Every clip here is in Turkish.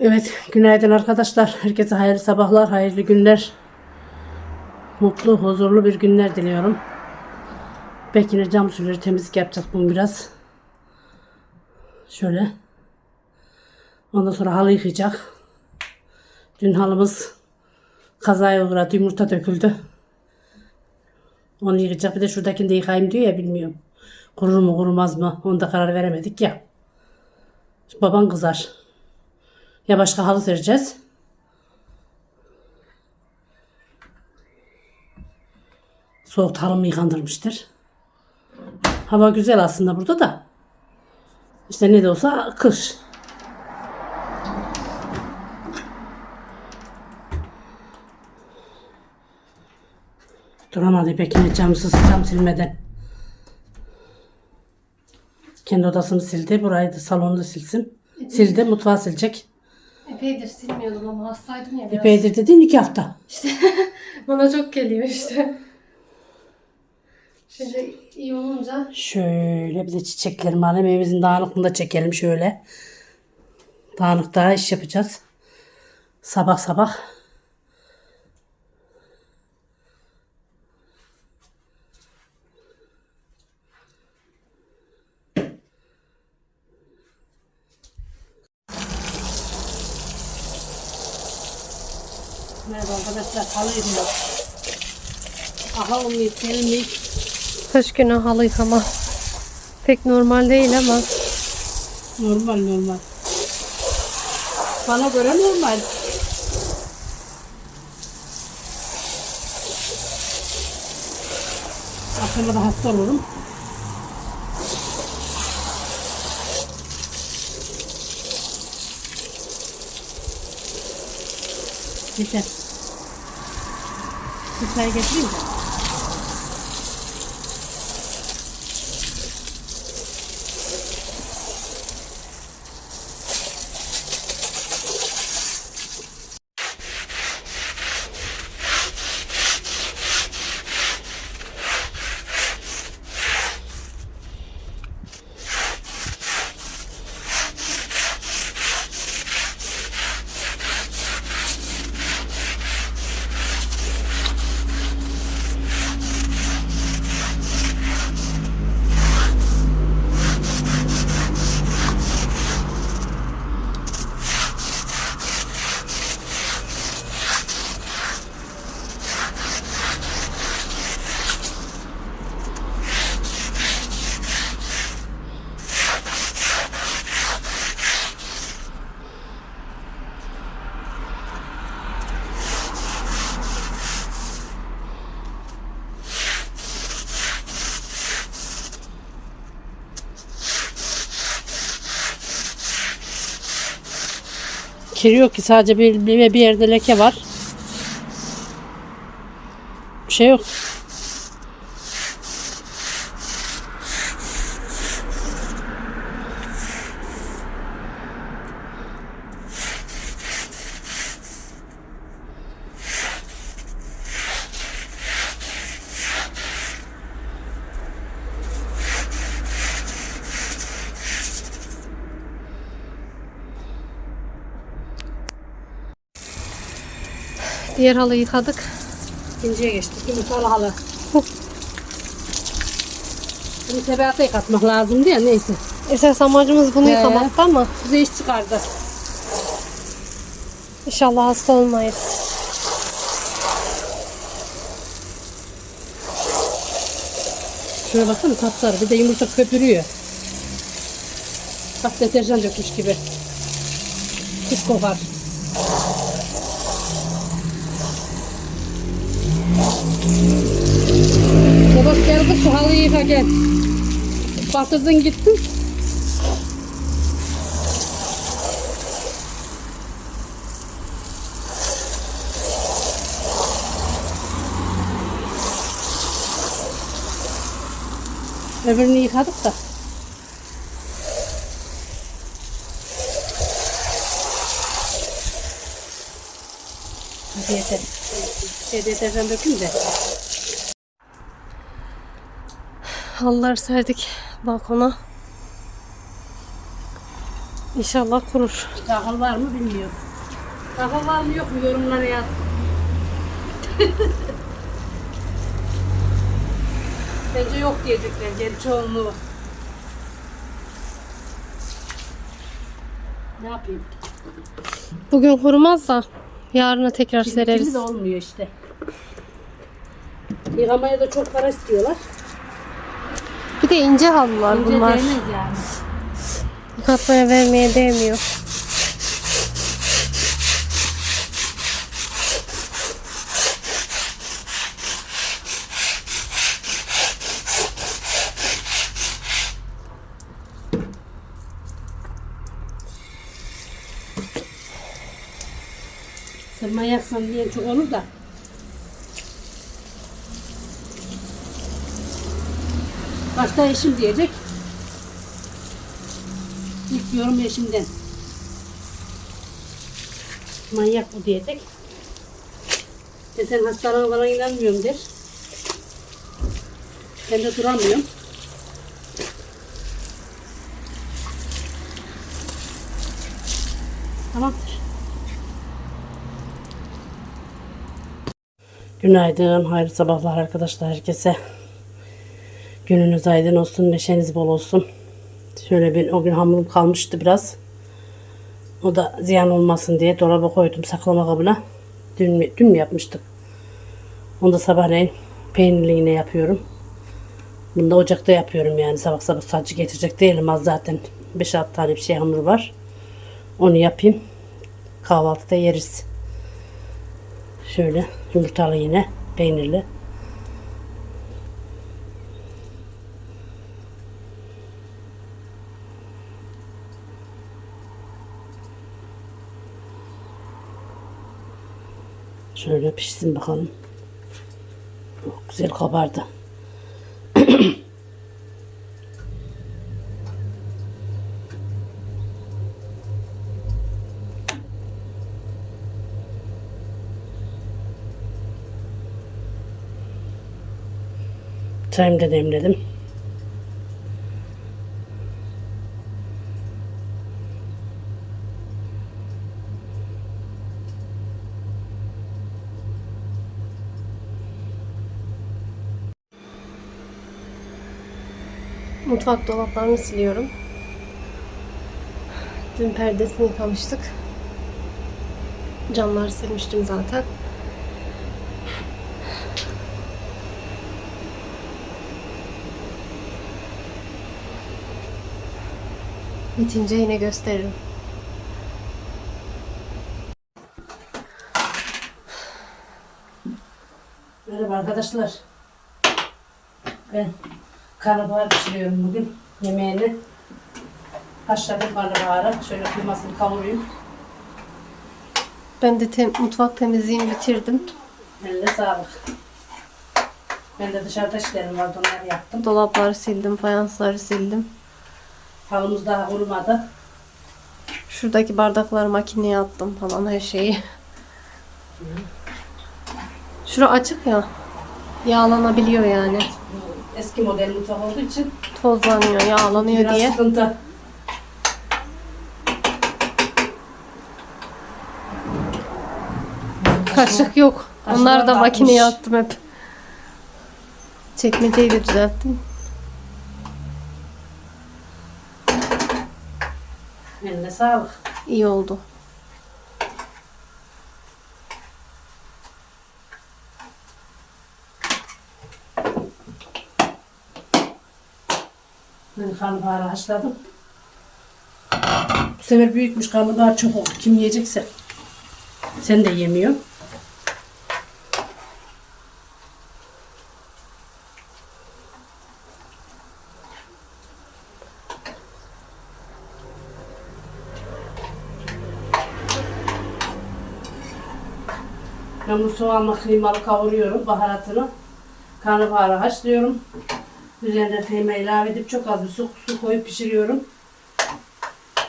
Evet, günaydın arkadaşlar. Herkese hayırlı sabahlar, hayırlı günler. Mutlu, huzurlu bir günler diliyorum. Bekir'e cam sürüleri temizlik yapacak bunu biraz. Şöyle. Ondan sonra halı yıkayacak. Dün halımız kazaya uğradı, yumurta döküldü. Onu yıkayacak. Bir de şuradakini de yıkayayım diyor ya bilmiyorum. Kurur mu kurumaz mı? Onu da karar veremedik ya. Baban kızar. Ya başka halı sereceğiz. Soğuk halımı yıkandırmıştır. Hava güzel aslında burada da. İşte ne de olsa kış. Duramadı İpek'in camsız cam silmeden. Kendi odasını sildi. Burayı da salonu da silsin. Sildi. Mutfağı silecek. Epeydir silmiyordum ama hastaydım ya biraz. Epeydir dediğin iki hafta. Bana çok geliyor işte. Şimdi iyi olunca Şöyle bir de çiçeklerimi alayım. Evimizin dağınıklığını da çekelim şöyle. Dağınık daha iş yapacağız. Sabah sabah. Merhaba arkadaşlar. Halı yıkıyor. Aha onu yıkayalım kış günü halı yıkama pek normal değil ama Normal normal. Bana göre normal. Akşama da hasta olurum. Yeter. play a. Kiri yok ki sadece bir, bir, bir yerde leke var. Bir şey yok. Diğer halı yıkadık. İkinciye geçtik. Yumurtalı halı. Bunu tebeata yıkatmak lazım diye neyse. Esas amacımız bunu He. yıkamakta ama Bize iş çıkardı. inşallah hasta olmayız. Şuna baksana sapsarı. Bir de yumurta köpürüyor. Bak deterjan dökmüş gibi. Pis kokar. Sabah gel kız şu halıyı yıka gel. Batırdın gittin. Öbürünü yıkadık da. Hadi yeter. Şey deterjan dökün de. Halıları serdik balkona. İnşallah kurur. Tahıl var mı bilmiyorum. Tahıl var mı yok mu yorumlara yaz. Bence yok diyecekler. Geri çoğunluğu. Ne yapayım? Bugün kurumaz da yarına tekrar sereriz. de olmuyor işte. Yıkamaya da çok para istiyorlar. De ince halılar İnce bunlar. değmez yani. Yıkatmaya vermeye değmiyor. Sen manyaksan diyen çok olur da. Başta eşim diyecek. İlk yorum eşimden. Manyak bu diyecek. E sen hastalığına bana inanmıyorum der. Ben de duramıyorum. Tamam. Günaydın, hayırlı sabahlar arkadaşlar herkese. Gününüz aydın olsun, neşeniz bol olsun. Şöyle bir o gün hamurum kalmıştı biraz. O da ziyan olmasın diye dolaba koydum saklama kabına. Dün, mü- dün mü yapmıştık? Onu da sabahleyin peynirli yine yapıyorum. Bunu da ocakta yapıyorum yani sabah sabah sadece getirecek değilim az zaten 5-6 tane bir şey hamur var. Onu yapayım. Kahvaltıda yeriz. Şöyle yumurtalı yine peynirli. Şöyle pişsin bakalım. Çok güzel kabardı. Çayımı da demledim. Mutfak dolaplarını siliyorum. Dün perdesini yıkamıştık. Camları silmiştim zaten. Bitince yine gösteririm. Merhaba arkadaşlar. Ben karnabahar pişiriyorum bugün yemeğini. Haşladım karnabaharı. Şöyle kıymasını kavurayım. Ben de tem- mutfak temizliğini bitirdim. Eline sağlık. Ben de dışarıda işlerim vardı onları yaptım. Dolapları sildim, fayansları sildim. Halımız daha kurumadı. Şuradaki bardakları makineye attım falan her şeyi. Şura açık ya. Yağlanabiliyor yani. Eski model mutfak olduğu için Tozlanıyor, yağlanıyor biraz diye. sıkıntı. Kaşık yok. Kaşıklar Onları da makineye batmış. attım hep. Çekmeceyi de düzelttim. Eline sağlık. İyi oldu. Ben karnabaharı haşladım. Bu sefer büyükmüş karnabahar çok oldu. Kim yiyecekse. Sen de yemiyor. Ben bu soğanla kıymalı kavuruyorum baharatını. Karnabaharı haşlıyorum. Üzerine kıyma ilave edip çok az bir su, su koyup pişiriyorum.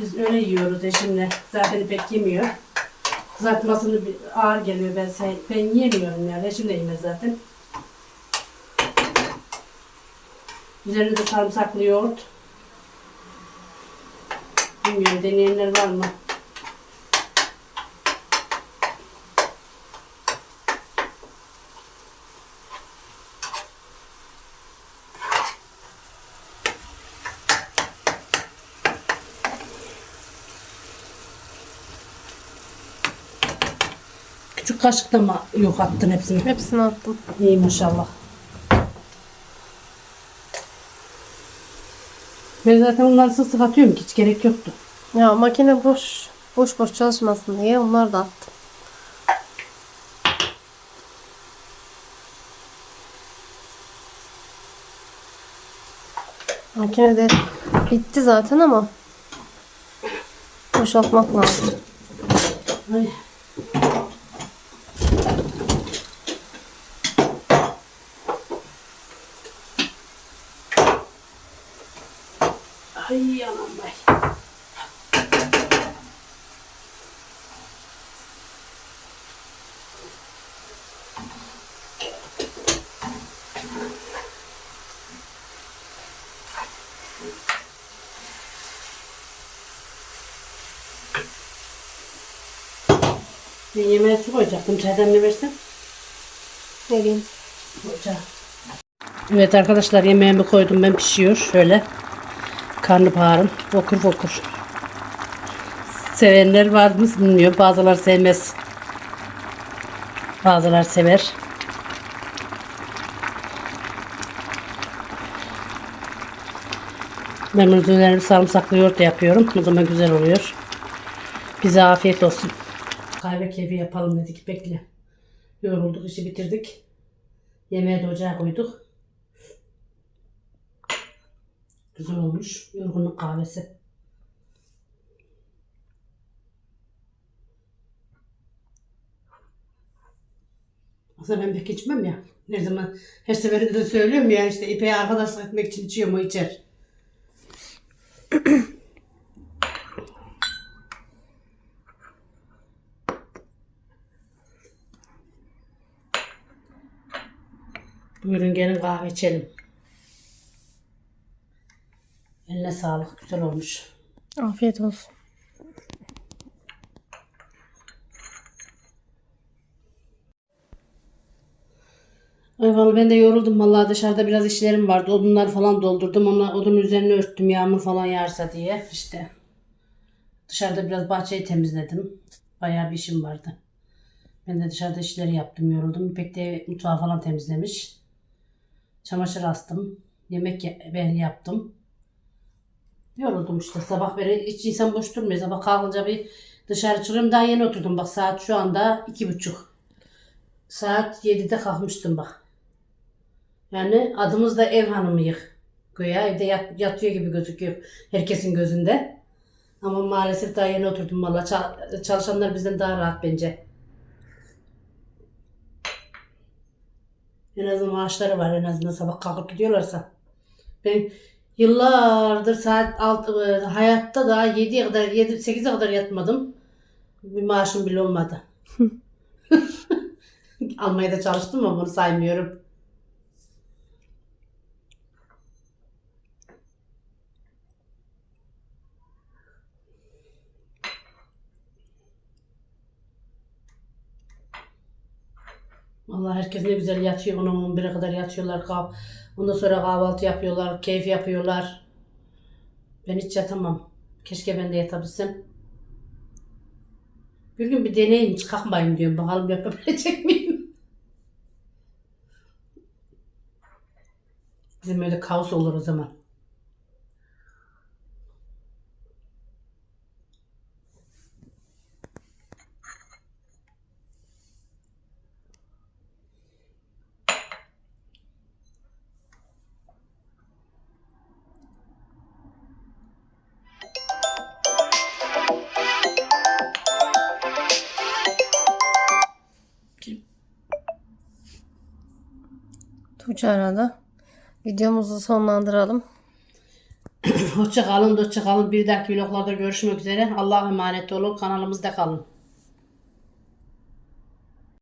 Biz öyle yiyoruz eşimle. Zaten İpek yemiyor. Kızartmasını ağır geliyor. Ben, ben yemiyorum yani. Eşim de yemez zaten. Üzerine de sarımsaklı yoğurt. Bilmiyorum deneyenler var mı? Küçük kaşıkla mı yok attın hepsini? Hepsini attım. İyi maşallah. Ben zaten onları sık sık atıyorum ki hiç gerek yoktu. Ya makine boş boş boş çalışmasın diye onları da attım. Makine de bitti zaten ama boşaltmak lazım. Ay Ben yemeğe su koyacaktım. Çaydan ne versen? Vereyim. Ocağa. Evet arkadaşlar yemeğimi koydum ben pişiyor şöyle. Karnabaharım fokur fokur. Sevenler var mı bilmiyorum. Bazılar sevmez. Bazılar sever. Ben bunu üzerine sarımsaklı yoğurt da yapıyorum. O zaman güzel oluyor. Bize afiyet olsun. Kahve keyfi yapalım dedik. Bekle. Yorulduk, işi bitirdik. Yemeğe de ocağa koyduk. Güzel olmuş. Yorgunluk kahvesi. Aslında ben pek içmem ya. Her zaman her seferinde de söylüyorum ya işte İpek'e arkadaşlık etmek için içiyorum o içer. Buyurun gelin kahve içelim. Eline sağlık. Güzel olmuş. Afiyet olsun. Ay vallahi ben de yoruldum vallahi dışarıda biraz işlerim vardı. Odunları falan doldurdum. Onlar odun üzerine örttüm yağmur falan yağarsa diye. işte dışarıda biraz bahçeyi temizledim. Bayağı bir işim vardı. Ben de dışarıda işleri yaptım yoruldum. İpek de mutfağı falan temizlemiş. Çamaşır astım. Yemek ye- ben yaptım. Yoruldum işte. Sabah beri hiç insan boş durmuyor. Sabah kalkınca bir dışarı çıkıyorum. Daha yeni oturdum. Bak saat şu anda iki buçuk. Saat 7'de kalkmıştım bak. Yani adımız da ev hanımıyık. Güya evde yat- yatıyor gibi gözüküyor herkesin gözünde. Ama maalesef daha yeni oturdum valla. Ça- çalışanlar bizden daha rahat bence. En azından maaşları var en azından sabah kalkıp gidiyorlarsa. Ben yıllardır saat 6 hayatta da 7'ye kadar 7 8'e kadar yatmadım. Bir maaşım bile olmadı. Almaya da çalıştım ama bunu saymıyorum. Vallahi herkes ne güzel yatıyor. 10-11'e kadar yatıyorlar. Kah Ondan sonra kahvaltı yapıyorlar. Keyif yapıyorlar. Ben hiç yatamam. Keşke ben de yatabilsem. Bir gün bir deneyim hiç kalkmayayım diyorum. Bakalım yapabilecek miyim? Bizim öyle kaos olur o zaman. Tuğçe arada. Videomuzu sonlandıralım. Hoşça kalın, hoşça kalın. Bir dahaki vloglarda görüşmek üzere. Allah'a emanet olun. Kanalımızda kalın.